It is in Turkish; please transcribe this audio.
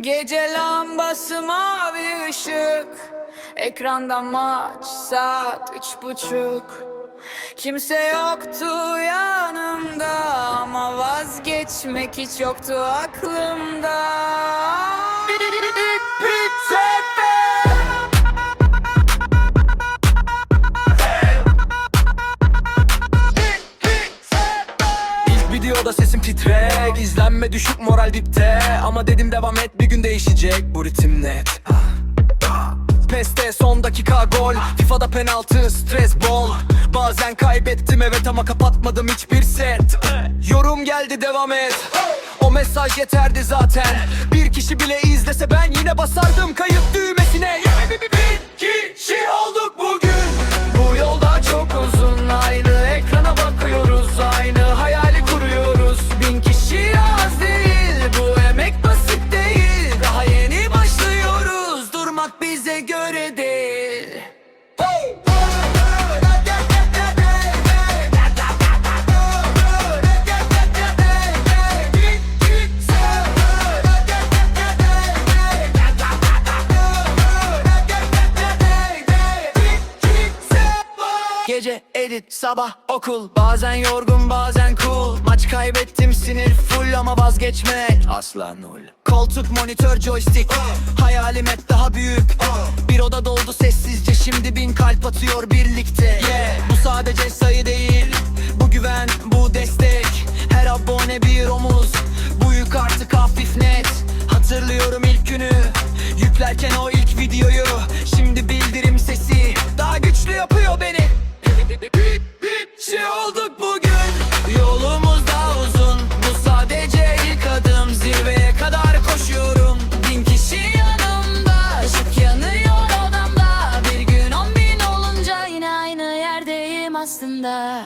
Gece lambası mavi ışık Ekranda maç saat üç buçuk. Kimse yoktu yanımda Ama vazgeçmek hiç yoktu aklımda İlk videoda sesim titrek. İzlenme düşük moral dipte. Ama dedim devam et bir gün değişecek. Bu ritim net. Peste son dakika gol. FIFA'da penaltı stres bol. Bazen kaybettim evet ama kapatmadım hiçbir set. Yorum geldi devam et. O mesaj yeterdi zaten. Bir kişi bile izlese ben yine basardım kayıt düğmesine Gece edit sabah okul. Bazen yorgun bazen cool. Maç kaybettim sinir full ama vazgeçmek. Asla nul Koltuk monitör joystick. Hayalim hep daha büyük. Bir oda doldu sessizce şimdi bin kalp atıyor birlikte. Yeah. Bu sadece sayı değil Bu güven bu destek. Her abone bir omuz Bu yük artık hafif net. Hatırlıyorum ilk günü Yüklerken o şey olduk bugün. Yolumuz daha uzun. Bu sadece ilk adım. Zirveye kadar koşuyorum. Bin kişi yanımda. Işık yanıyor odamda. Bir gün on bin olunca yine aynı yerdeyim aslında